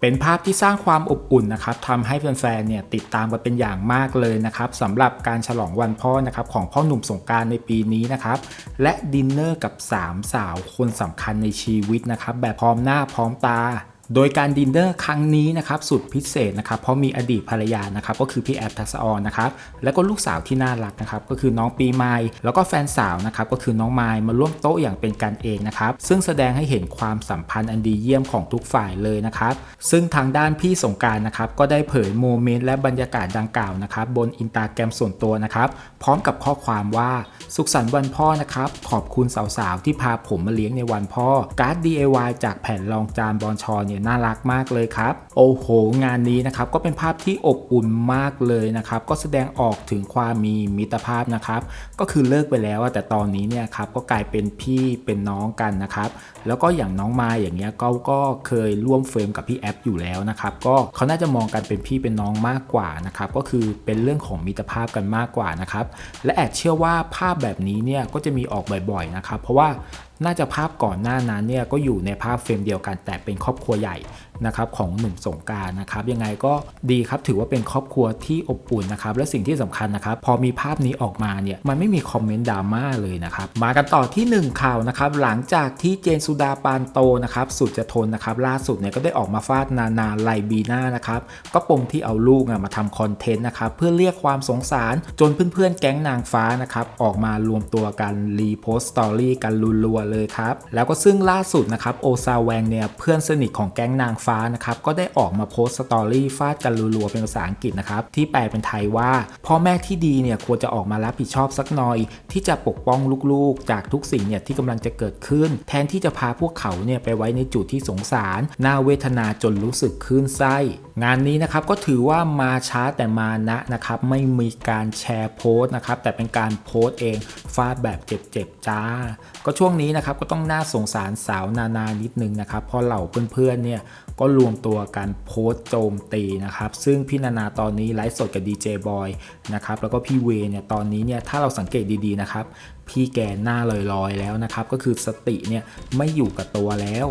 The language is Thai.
เป็นภาพที่สร้างความอบอุ่นนะครับทำให้แฟนๆเนี่ยติดตามกันเป็นอย่างมากเลยนะครับสำหรับการฉลองวันพ่อนะครับของพ่อหนุ่มสงการในปีนี้นะครับและดินเนอร์กับสามสาวคนสำคัญในชีวิตนะครับแบบพร้อมหน้าพร้อมตา โดยการดินเนอร์ครั้งนี้นะครับสุดพิเศษนะครับเพราะมีอดีตภรรยานะครับก็คือพี่แอฟทักษะออนนะครับแล้วก็ลูกสาวที่น่ารักนะครับก็คือน้องปีใหม่แล้วก็แฟนสาวนะครับก็คือน้องไมล์มาร่วมโต๊ะอย่างเป็นกันเองนะครับซึ่งแสดงให้เห็นความสัมพันธ์อันดีเยี่ยมของทุกฝ่ายเลยนะครับซึ่งทางด้านพี่สงการนะครับก็ได้เผยโมเมนต์และบรรยากาศดังกล่าวนะครับบนอินตาแกรมส่วนตัวนะครับพร้อมกับข้อความว่าสุขสันต์วันพ่อนะครับขอบคุณสาวๆที่พาผมมาเลี้ยงในวันพ่อการ์ด DIY จากแผ่นรองจานบอลชอเนี่ยน่ารักมากเลยครับ โอ้โห งานนี้นะครับก็เป็นภาพที่อบอุ่นมากเลยนะครับ ก็แสดงออกถึงความมีมิตรภาพนะครับ ก็คือเลิกไปแล้วแต่ตอนนี้เนี่ยครับก็กลายเป็นพี่เป็นน้องกันนะครับ แล้วก็อย่างน้องมาอย่างเงี้ยก็ก็เคยร่วมเฟรมกับพี่แอปอยู่แล้วนะครับ ก็เขาน่าจะมองกันเป็นพี่เป็นน้องมากกว่านะครับ ก็คือเป็นเรื่องของมิตรภาพกันมากกว่านะครับ และแอบเชื่อว่าภาพแบบนี้เนี่ยก็จะมีออกบ่อยๆนะครับ เพราะว่า น่าจะภาพก่อนหน้านั้นเนี่ยก็อยู่ในภาพเฟรมเดียวกันแต่เป็นครอบครัวใหญ่นะครับของหนุ่มสงการนะครับยังไงก็ดีครับถือว่าเป็นครอบครัวที่อบอุ่นนะครับและสิ่งที่สำคัญนะครับพอมีภาพนี้ออกมาเนี่ยมันไม่มีคอมเมนต์ดราม่าเลยนะครับมากันต่อที่ 1 ข่าวนะครับหลังจากที่เจนสุดาปานโตนะครับสุดจะทนนะครับล่าสุดเนี่ยก็ได้ออกมาฟาดนานาไลบีน่านะครับก็ปมที่เอาลูกอะมาทำคอนเทนต์นะครับเพื่อเรียกความสงสารจนเพื่อนๆแก๊งนางฟ้านะครับออกมารวมตัวกันรีโพสต์สตอรี่กันรัวๆเลยครับแล้วก็ซึ่งล่าสุดนะครับโอซาแวงเนี่ยเพื่อนสนิทของแก๊งนางฟ้านะครับก็ได้ออกมาโพสต์สตอรี่ฟาดกันรัวๆเป็นภาษาอังกฤษนะครับที่แปลเป็นไทยว่าพ่อแม่ที่ดีเนี่ยควรจะออกมารับผิดชอบสักหน่อย ที่จะปกป้องลูกๆ จากทุกสิ่งเนี่ยที่กำลังจะเกิดขึ้น แทนที่จะพาพวกเขาเนี่ยไปไว้ในจุดที่สงสารน่าเวทนาจนรู้สึกคลื่นไส้งานนี้นะครับก็ถือว่ามาช้าแต่มานะนะครับไม่มีการแชร์โพสต์นะครับแต่เป็นการโพสต์เอง ฟาดแบบเจ็บๆจ้า ก็ช่วงนี้นะครับก็ต้องน่าสงสารสาวนานานิดนึงนะครับเพราะเหล่าเพื่อนๆเนี่ยก็รวมตัวกันโพสต์โจมตีนะครับ ซึ่งพี่นานาตอนนี้ไลฟ์สดกับดีเจบอยนะครับแล้วก็พี่เวเนี่ยตอนนี้เนี่ยถ้าเราสังเกตดีๆนะครับ พี่แกหน้าลอยๆแล้วนะครับ ก็คือสติเนี่ยไม่อยู่กับตัวแล้ว